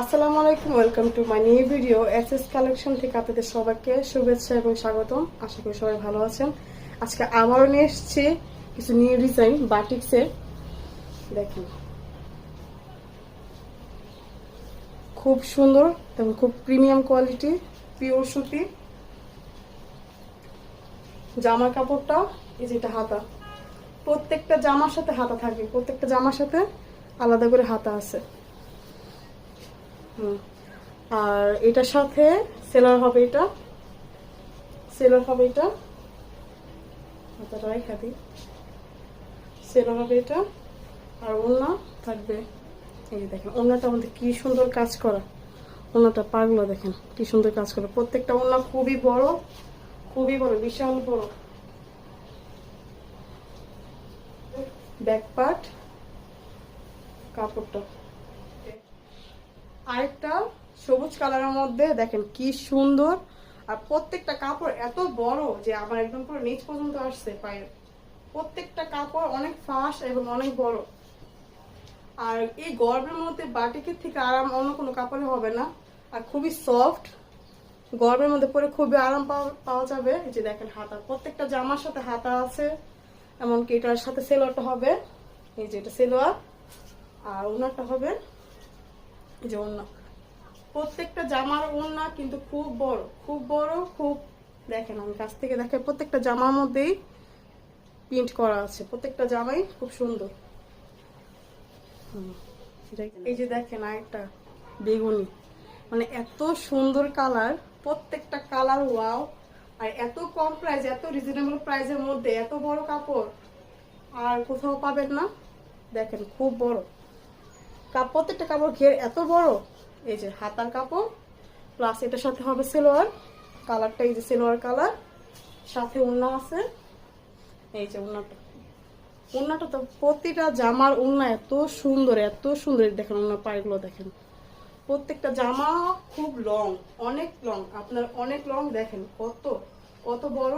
আসসালামু আলাইকুম welcome to my new video S S collection থেকে আপনাদের সবাইকে শুভেচ্ছা এবং স্বাগতম। আশা করি সবাই ভালো আছেন। আজকে আবারও নিয়ে এসেছি কিছু নিউ ডিজাইন বাটিক্সের দেখুন। খুব সুন্দর এবং খুব প্রিমিয়াম কোয়ালিটি পিওর সুতি। জামার কাপড়টা, এই যেটা হাতা। প্রত্যেকটা জামার সাথে হাতা থাকে, প্রত্যেকটা জামার সাথে আলাদা করে হাতা আছে। আর এটার সাথে সেলার হবে এটা। সেলার হবে এটা। হাতাটাই খাবি সেলার হবে এটা। আর ওড়না থাকবে। এই যে দেখেন ওড়নাটা আমাদের কি সুন্দর কাজ করা। ওড়নাটা পাগলো দেখেন, কি সুন্দর কাজ করা। প্রত্যেকটা ওড়না খুবই বড় খুবই বড়, বিশাল বড়। ব্যাক পার্ট, কাপড়টা। আরেকটা সবুজ কালারের মধ্যে দেখেন কি সুন্দর। আর প্রত্যেকটা কাপড় এত বড় যে আমার একদম পুরো নিচ পর্যন্ত আসছে পায়ের। প্রত্যেকটা কাপড় অনেক ফাঁস এবং অনেক বড়। আর এই গরমের মধ্যে বাটিকের থেকে আরাম অন্য কোনো কাপড়ে হবে না। আর খুবই সফট গরমের মধ্যে পরে খুবই আরাম পাওয়া- পাওয়া যাবে। যে দেখেন হাতা। প্রত্যেকটা জামার সাথে হাতা আছে। এমনকি এটার সাথে সেলোয়ারটা হবে। এই যে এটা সেলোয়ার আর ওনারটা হবে যে ওড়না প্রত্যেকটা জামার ওড়না কিন্তু খুব বড় খুব বড়, খুব, দেখেন আমি কাছ থেকে দেখে প্রত্যেকটা জামার মধ্যেই প্রিন্ট করা আছে। প্রত্যেকটা জামাই খুব সুন্দর। এই যে দেখেন আরেকটা বেগুনি। মানে এত সুন্দর কালার, প্রত্যেকটা কালার ওয়াও। আর এত কম প্রাইস এত রিজনেবল প্রাইসের মধ্যে এত বড় কাপড়, আর কোথাও পাবেন না। দেখেন খুব বড়। প্রত্যেকটা কাপড় ঘের এত বড়। এই যে হাতার কাপড় প্লাস এটার সাথে হবে সেলোয়ার কালারটা এই যে সেলোয়ার কালার সাথে উন্না আছে। এই যে উন্নাটা। উন্নাটা তো প্রতিটা জামার উন্না এত সুন্দর এত সুন্দর। দেখেন উন্না পায়েগুলো দেখেন। প্রত্যেকটা জামা খুব লং অনেক লং আপনার অনেক লং দেখেন কত কত বড়।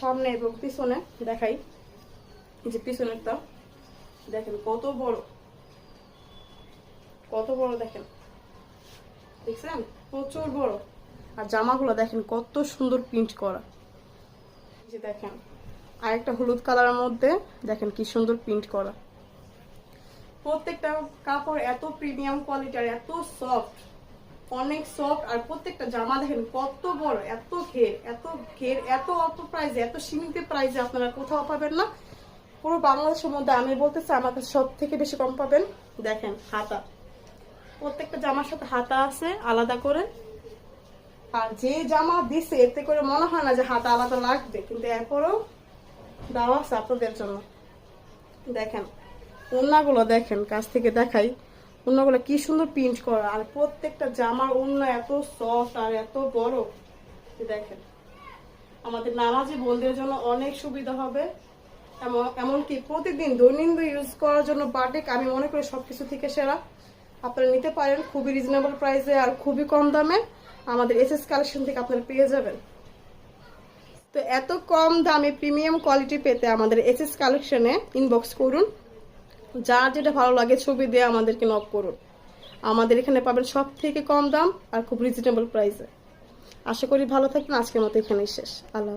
সামনে এবং পিছনে দেখাই। যে পিছনেরটা, দেখেন কত বড়। কত বড় দেখেন? দেখছেন? প্রচুর বড়। আর জামাগুলো দেখেন কত সুন্দর প্রিন্ট করা। যে দেখেন আর একটা হলুদ কালারের মধ্যে দেখেন কি সুন্দর প্রিন্ট করা। প্রত্যেকটা কাপড় এত প্রিমিয়াম কোয়ালিটি আর এত সফট অনেক সফট আর প্রত্যেকটা জামা দেখেন কত বড়, এত ঘের এত ঘের, এত অল্প প্রাইসে এত সীমিত প্রাইসে আপনারা কোথাও পাবেন না। পুরো বাংলাদেশের মধ্যে আমি বলতেছি আমার কাছে সব থেকে বেশি কম পাবেন, দেখেন, হাতা। প্রত্যেকটা জামার সাথে হাতা আছে, আলাদা করে। আর যে জামা দিছে, এতে করে মনে হয় না যে হাতা আলাদা লাগবে, কিন্তু এরপরেও দেওয়া আছে আপনাদের জন্য। দেখেন ওড়নাগুলো দেখেন, কাছ থেকে দেখাই। ওড়নাগুলো কি সুন্দর প্রিন্ট করা। আর প্রত্যেকটা জামার ওড়না এত সফট আর এত বড়। দেখেন, আমাদের নামাজি বোনদের জন্য অনেক সুবিধা হবে। এমন- এমনকি প্রতিদিন দৈনন্দিন ইউজ করার জন্য বাটিক, আমি মনে করি সবকিছু থেকে সেরা। আপনারা নিতে পারেন খুবই রিজনেবল প্রাইসে আর খুবই কম দামে। আমাদের এসএস কালেকশন থেকে আপনারা পেয়ে যাবেন। তো এত কম দামে প্রিমিয়াম কোয়ালিটি পেতে আমাদের এসএস কালেকশনে ইনবক্স করুন। যার যেটা ভালো লাগে ছবি দিয়ে আমাদেরকে নক করুন। আমাদের এখানে পাবেন সব থেকে কম দাম আর খুব রিজনেবল প্রাইসে আশা করি ভালো থাকবেন। আজকের মতো এখানেই শেষ। আল্লাহ